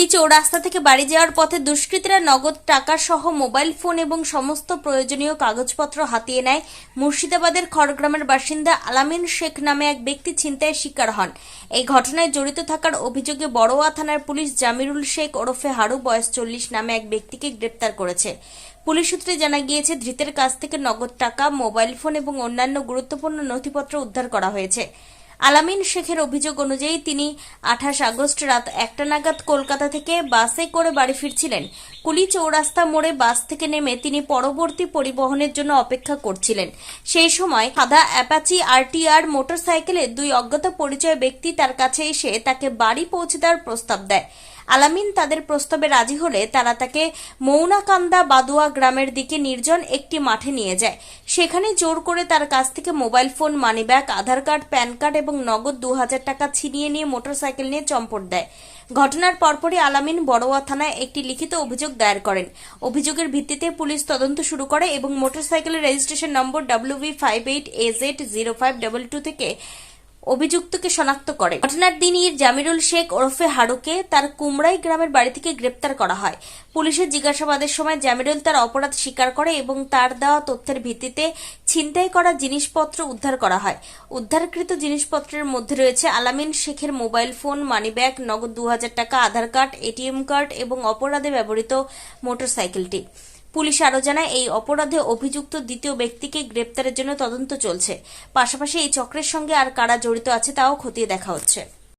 কুড়ি চৌরাস্তা থেকে বাড়ি যাওয়ার পথে দুষ্কৃতীরা নগদ টাকা সহ মোবাইল ফোন এবং সমস্ত প্রয়োজনীয় কাগজপত্র হাতিয়ে নেয়। মুর্শিদাবাদের খড়গ্রামের বাসিন্দা আলামিন শেখ নামে এক ব্যক্তি ছিনতাইয়ের শিকার হন। এই ঘটনায় জড়িত থাকার অভিযোগে বড়োয়া থানার পুলিশ জামিরুল শেখ ওরফে হারু, বয়স চল্লিশ নামে এক ব্যক্তিকে গ্রেপ্তার করেছে। পুলিশ সূত্রে জানা গিয়েছে, ধৃতের কাছ থেকে নগদ টাকা, মোবাইল ফোন এবং অন্যান্য গুরুত্বপূর্ণ নথিপত্র উদ্ধার করা হয়েছে। আলামিন শেখের অভিযোগ অনুযায়ী তিনি আঠাশ আগস্ট রাত একটা নাগাদ কলকাতা থেকে বাসে করে বাড়ি ফিরছিলেন। কুলি চৌরাস্তা মোড়ে বাস থেকে নেমে তিনি পরবর্তী পরিবহনের জন্য অপেক্ষা করছিলেন। সেই সময় সাদা অ্যাপাচি আরটিআর মোটরসাইকেলে দুই অজ্ঞাত পরিচয় ব্যক্তি তার কাছে এসে তাকে বাড়ি পৌঁছে দেওয়ার প্রস্তাব দেয়। আলামিন তাদের প্রস্তাবে রাজি হলে তারা তাকে মৌনাকান্দা বাদুয়া গ্রামের দিকে নির্জন একটি মাঠে নিয়ে যায়। সেখানে জোর করে তার কাছ থেকে mobile phone, money bag, Aadhaar card, PAN card এবং নগদ দু হাজার টাকা ছিনিয়ে নিয়ে মোটরসাইকেল নিয়ে চম্পট দেয়। ঘটনার পরপরই আলামিন বড়োয়া থানায় একটি লিখিত অভিযোগ দায়ের করেন। অভিযোগের ভিত্তিতে পুলিশ তদন্ত শুরু করে এবং মোটরসাইকেলের registration number W V five eight age A Z zero five double two থেকে অভিযুক্তকে শনাক্ত করে। ঘটনার দিনই জামিরুল শেখ ওরফে হারুকে তার কুমড়াই গ্রামের বাড়ি থেকে গ্রেপ্তার করা হয়। পুলিশের জিজ্ঞাসাবাদের সময় জামিরুল তার অপরাধ স্বীকার করে এবং তার দেওয়া তথ্যের ভিত্তিতে ছিনতাই করা জিনিসপত্র উদ্ধার করা হয়। উদ্ধারকৃত জিনিসপত্রের মধ্যে রয়েছে আলামিন শেখের মোবাইল ফোন, মানিব্যাগ, নগদ দু হাজার টাকা, আধার কার্ড, এটিএম কার্ড এবং অপরাধে ব্যবহৃত মোটরসাইকেলটি। পুলিশ আরও জানায়, এই অপরাধে অভিযুক্ত দ্বিতীয় ব্যক্তিকে গ্রেপ্তারের জন্য তদন্ত চলছে। পাশাপাশি এই চক্রের সঙ্গে আর কারা জড়িত আছে তাও খতিয়ে দেখা হচ্ছে।